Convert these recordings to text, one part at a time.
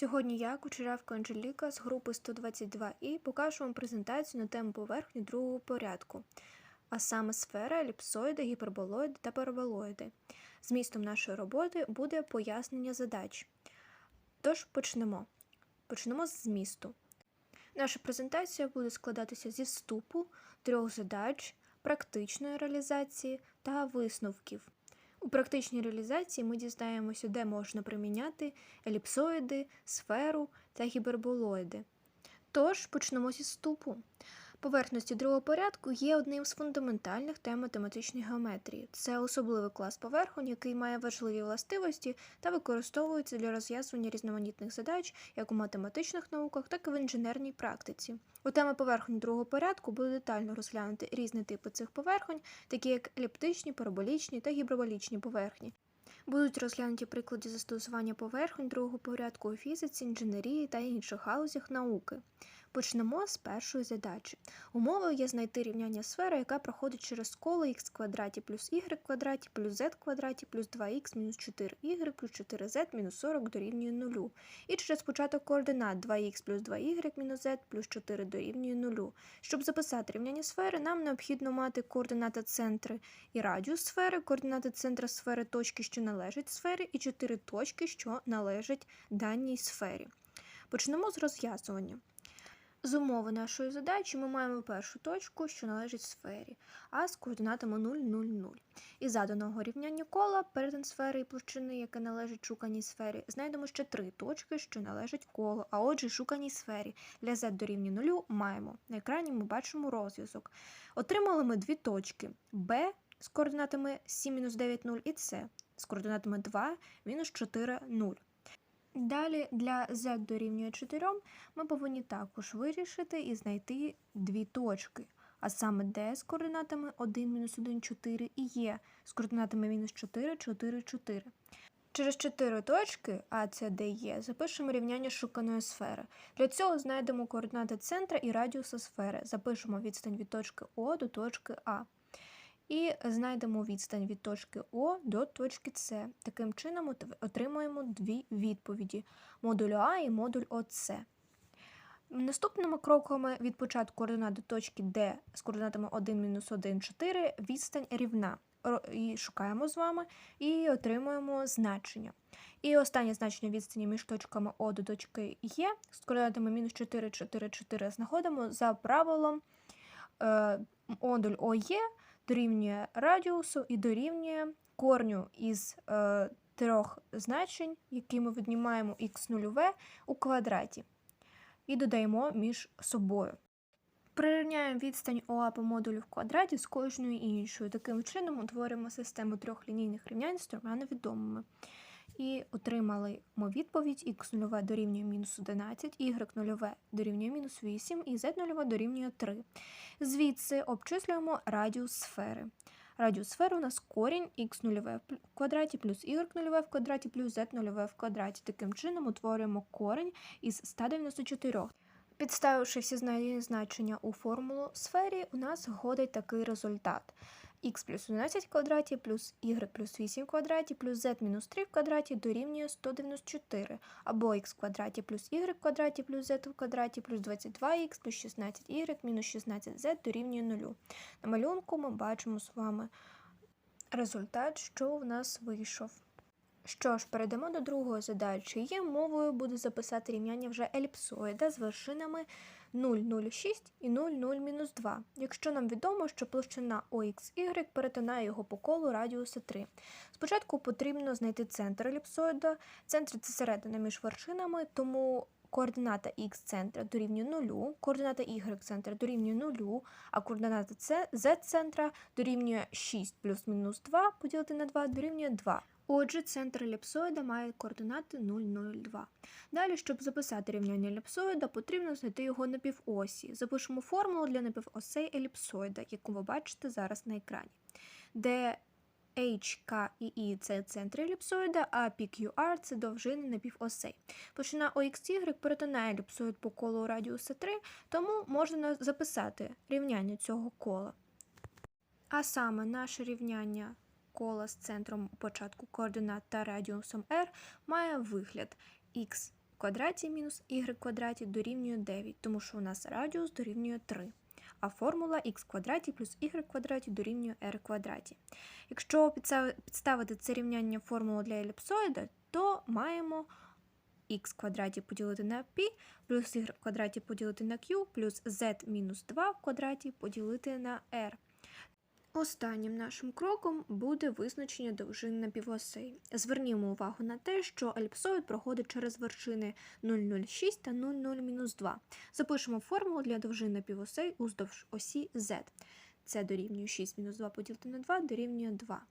Сьогодні я, Кучерявка Анжеліка з групи 122 і покажу вам презентацію на тему поверхні другого порядку, а саме сфера, еліпсоїди, гіперболоїди та параболоїди. Змістом нашої роботи буде пояснення задач. Тож почнемо. Почнемо з змісту. Наша презентація буде складатися зі вступу, трьох задач, практичної реалізації та висновків. У практичній реалізації ми дізнаємося, де можна приміняти еліпсоїди, сферу та гіперболоїди. Тож почнемо зі вступу. Поверхності другого порядку є одним з фундаментальних тем математичної геометрії. Це особливий клас поверхонь, який має важливі властивості та використовується для розв'язування різноманітних задач як у математичних науках, так і в інженерній практиці. У теми поверхонь другого порядку буде детально розглянути різні типи цих поверхонь, такі як еліптичні, параболічні та гіперболічні поверхні. Будуть розглянуті приклади застосування поверхонь другого порядку у фізиці, інженерії та інших галузях науки. Почнемо з першої задачі. Умовою є знайти рівняння сфери, яка проходить через коло х квадраті плюс y квадраті плюс z квадраті плюс 2х мінус 4y плюс 4z мінус 40 дорівнює 0. І через початок координат 2х плюс 2y мінус z плюс 4 дорівнює 0. Щоб записати рівняння сфери, нам необхідно мати координати центри і радіус сфери, координати центра сфери точки, що належать сфері, і 4 точки, що належать даній сфері. Почнемо з розв'язування. З умови нашої задачі ми маємо першу точку, що належить сфері, а з координатами 0, 0, 0. Із заданого рівняння кола перетин сфери і площини, яке належить шуканій сфері, знайдемо ще три точки, що належать колу, а отже, шуканій сфері. Для z дорівнює 0 маємо. На екрані ми бачимо розв'язок. Отримали ми дві точки b з координатами 7, 9, 0 і c з координатами 2, мінус 4, 0. Далі для z дорівнює 4 ми повинні також вирішити і знайти дві точки, а саме d з координатами 1, мінус 1, 4 і e з координатами мінус 4, 4, 4. Через 4 точки, а це де є, запишемо рівняння шуканої сфери. Для цього знайдемо координати центра і радіуса сфери. Запишемо відстань від точки О до точки А. І знайдемо відстань від точки О до точки С. Таким чином отримуємо дві відповіді: модуль А і модуль ОС. Наступними кроками від початку координат до точки Д з координатами 1, мінус 1, 4 відстань рівна. І шукаємо з вами і отримуємо значення. І останнє значення відстані між точками О до точки Є з координатами мінус 4, 4, 4 знаходимо за правилом е, модуль ОЄ дорівнює радіусу і дорівнює корню із е, трьох значень, які ми віднімаємо х0 у квадраті, і додаємо між собою. Прирівняємо відстань ОА по модулю в квадраті з кожною іншою. Таким чином утворюємо систему трьох лінійних рівнянь з трьома невідомими. І отримали ми відповідь х0 дорівнює мінус 11, y0 дорівнює мінус 8 і z0 дорівнює 3. Звідси обчислюємо радіус сфери. Радіус сфери у нас корінь х0 в квадраті плюс y0 в квадраті плюс z0 в квадраті. Таким чином утворюємо корінь із 194. Підставивши всі значення у формулу сфері, у нас годить такий результат х плюс 11 в квадраті плюс y плюс 8 в квадраті плюс z мінус 3 в квадраті дорівнює 194, або х в квадраті плюс y в квадраті плюс z в квадраті плюс 22х плюс 16y мінус 16z дорівнює 0. На малюнку ми бачимо з вами результат, що в нас вийшов. Що ж, перейдемо до другої задачі. Є мовою буде записати рівняння вже еліпсоїда з вершинами 0,06 і 0,0-2, якщо нам відомо, що площина OXY перетинає його по колу радіуса 3. Спочатку потрібно знайти центр еліпсоїда. Центр це середина між вершинами, тому координата х центра дорівнює 0, координата y центра дорівнює 0, а координата z центра дорівнює 6 плюс-мінус 2 поділити на 2 дорівнює 2. Отже, центр еліпсоїда має координати 0,02. Далі, щоб записати рівняння еліпсоїда, потрібно знайти його напівосі. Запишемо формулу для напівосей еліпсоїда, яку ви бачите зараз на екрані, де H, K і I – це центри еліпсоїда, а PQR – це довжини напівосей. Почина OXY перетинає еліпсоїд по колу радіуса 3, тому можна записати рівняння цього кола. А саме наше рівняння кола з центром початку координат та радіусом r має вигляд х квадраті мінус y квадраті дорівнює 9, тому що у нас радіус дорівнює 3. А формула х квадраті плюс y квадраті дорівнює r квадраті. Якщо підставити це рівняння формулу для еліпсоїда, то маємо х квадраті поділити на π, плюс y квадраті поділити на q, плюс z мінус 2 в квадраті поділити на r. Останнім нашим кроком буде визначення довжин напівосей. Звернімо увагу на те, що еліпсоїд проходить через вершини 0,06 та 0,0-2. Запишемо формулу для довжин напівосей уздовж осі z. Це дорівнює 6-2 поділити на 2 дорівнює 2.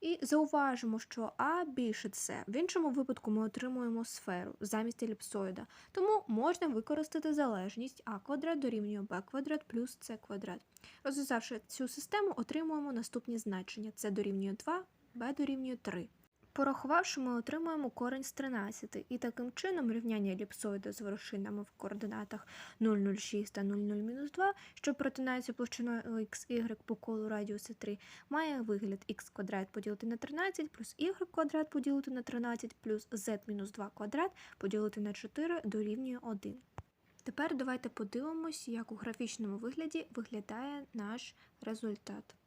І зауважимо, що А більше С. В іншому випадку ми отримуємо сферу замість еліпсоїда. Тому можна використати залежність А квадрат дорівнює Б квадрат плюс С квадрат. Розв'язавши цю систему, отримуємо наступні значення. С дорівнює 2, Б дорівнює 3. Порахувавши, ми отримуємо корень з 13, і таким чином рівняння еліпсоїда з вершинами в координатах 0,06 та 0,0-2, що перетинаються площиною y по колу радіуса 3, має вигляд х квадрат поділити на 13 плюс y квадрат поділити на 13 плюс z мінус 2 квадрат поділити на 4 дорівнює 1. Тепер давайте подивимось, як у графічному вигляді виглядає наш результат.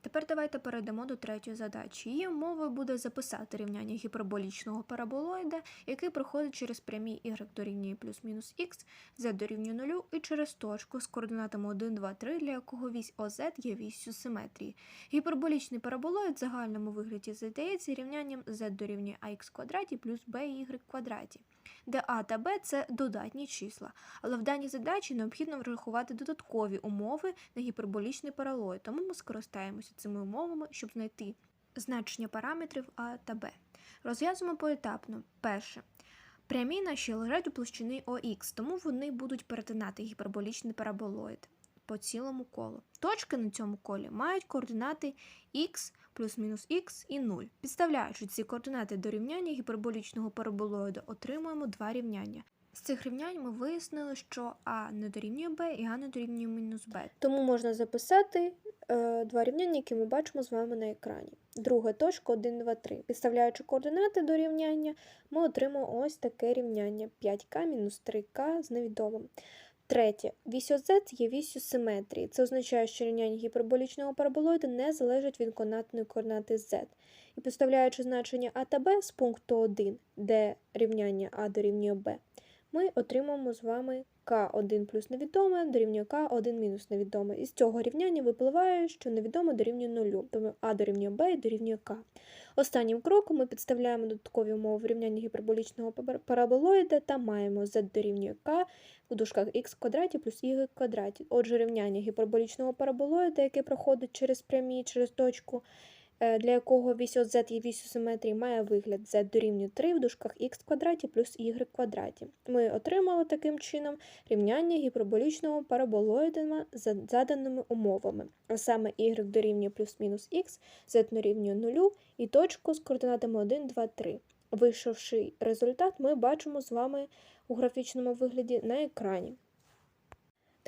Тепер давайте перейдемо до третьої задачі. Її умовою буде записати рівняння гіперболічного параболоїда, який проходить через прямі y дорівнює плюс-мінус х, z дорівнює 0 і через точку з координатами 1, 2, 3, для якого вісь ОЗ є віссю симетрії. Гіперболічний параболоїд в загальному вигляді задається рівнянням z дорівнює ax квадраті плюс by квадраті, де а та Б – це додатні числа. Але в даній задачі необхідно врахувати додаткові умови на гіперболічний паралоїд, тому ми скористаємося цими умовами, щоб знайти значення параметрів А та Б. Розв'язуємо поетапно. Перше. Прямі наші лежать у площини ОХ, тому вони будуть перетинати гіперболічний параболоїд по цілому колу. Точки на цьому колі мають координати х плюс-мінус х і 0. Підставляючи ці координати до рівняння гіперболічного параболоїда, отримуємо два рівняння. З цих рівнянь ми вияснили, що А не дорівнює Б і А не дорівнює мінус Б. Тому можна записати е, два рівняння, які ми бачимо з вами на екрані. Друга точка 1, 2, 3. Підставляючи координати до рівняння, ми отримаємо ось таке рівняння 5К мінус 3К з невідомим. Третє. Вісь ОЗ є вісю симетрії. Це означає, що рівняння гіперболічного параболоїда не залежить від конатної координати Z. І підставляючи значення А та Б з пункту 1, де рівняння А дорівнює Б, ми отримаємо з вами К1 плюс невідоме дорівнює К1 мінус невідоме. Із цього рівняння випливає, що невідоме дорівнює 0, тому А дорівнює Б і дорівнює К. Останнім кроком ми підставляємо додаткові умови в рівнянні гіперболічного параболоїда та маємо z дорівнює k у дужках x квадраті плюс y квадраті. Отже, рівняння гіперболічного параболоїда, яке проходить через прямі, через точку, для якого вісь z є вісю симетрії, має вигляд z дорівнює 3 в дужках x квадраті плюс y квадраті. Ми отримали таким чином рівняння гіперболічного параболоїда за заданими умовами, а саме y дорівнює плюс-мінус х, z дорівнює 0 і точку з координатами 1, 2, 3. Вийшовши результат, ми бачимо з вами у графічному вигляді на екрані.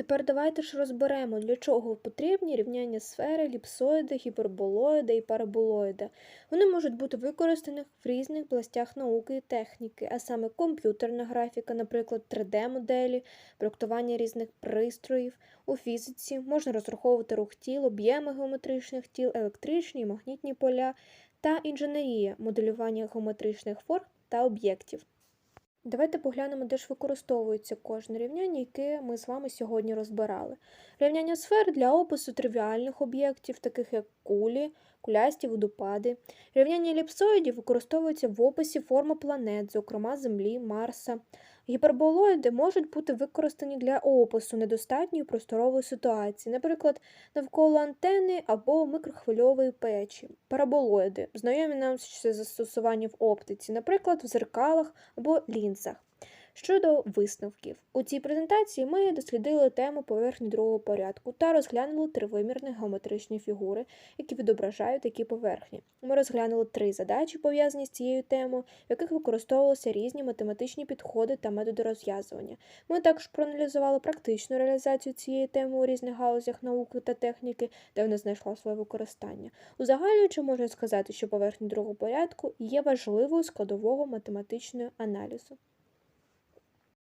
Тепер давайте ж розберемо, для чого потрібні рівняння сфери, ліпсоїда, гіперболоїда і параболоїда. Вони можуть бути використані в різних областях науки і техніки, а саме комп'ютерна графіка, наприклад, 3D-моделі, проектування різних пристроїв. У фізиці можна розраховувати рух тіл, об'єми геометричних тіл, електричні і магнітні поля та інженерія, моделювання геометричних форм та об'єктів. Давайте поглянемо, де ж використовується кожне рівняння, яке ми з вами сьогодні розбирали. Рівняння сфер для опису тривіальних об'єктів, таких як кулі, кулясті водопади. Рівняння еліпсоїдів використовується в описі форми планет, зокрема Землі, Марса. Гіперболоїди можуть бути використані для опису недостатньої просторової ситуації, наприклад, навколо антени або микрохвильової печі. Параболоїди знайомі нам з застосування в оптиці, наприклад, в зеркалах або лінзах. Щодо висновків, у цій презентації ми дослідили тему поверхні другого порядку та розглянули тривимірні геометричні фігури, які відображають такі поверхні. Ми розглянули три задачі, пов'язані з цією темою, в яких використовувалися різні математичні підходи та методи розв'язування. Ми також проаналізували практичну реалізацію цієї теми у різних галузях науки та техніки, де вона знайшла своє використання. Узагальнюючи, можна сказати, що поверхня другого порядку є важливою складового математичного аналізу.